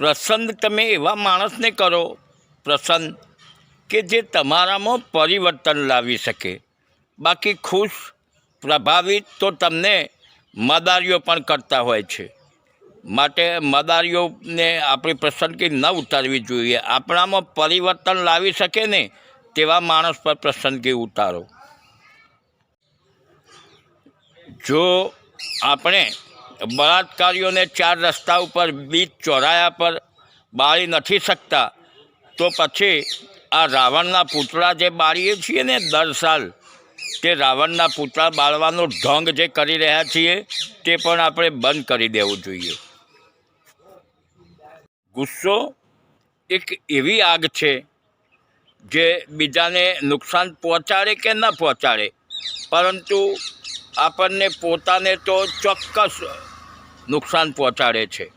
પ્રસન્ન તમે એવા માણસને કરો પ્રસન્ન કે જે તમારામાં પરિવર્તન લાવી શકે. બાકી ખુશ, પ્રભાવિત તો તમને મદારીઓ પણ કરતા હોય છે. માટે મદારીઓને આપણી પસંદગી ન ઉતારવી જોઈએ. આપણામાં પરિવર્તન લાવી શકે ને, તેવા માણસ પર પસંદગી ઉતારો. જો આપણે બળાત્કારીઓને ચાર રસ્તા ઉપર બીચ ચોરાયા પર બાળી નથી શકતા. તો પછી આ રાવણના પૂતળા જે બાળીએ છીએ ને દર સાલ, તે રાવણના પૂતળા બાળવાનો ઢોંગ જે કરી રહ્યા છીએ, તે પણ આપણે બંધ કરી દેવું જોઈએ. ગુસ્સો એક એવી આગ છે જે બીજાને નુકસાન પહોંચાડે કે ન પહોંચાડે, પરંતુ આપણને પોતાને તો ચોક્કસ નુકસાન પહોંચાડે છે.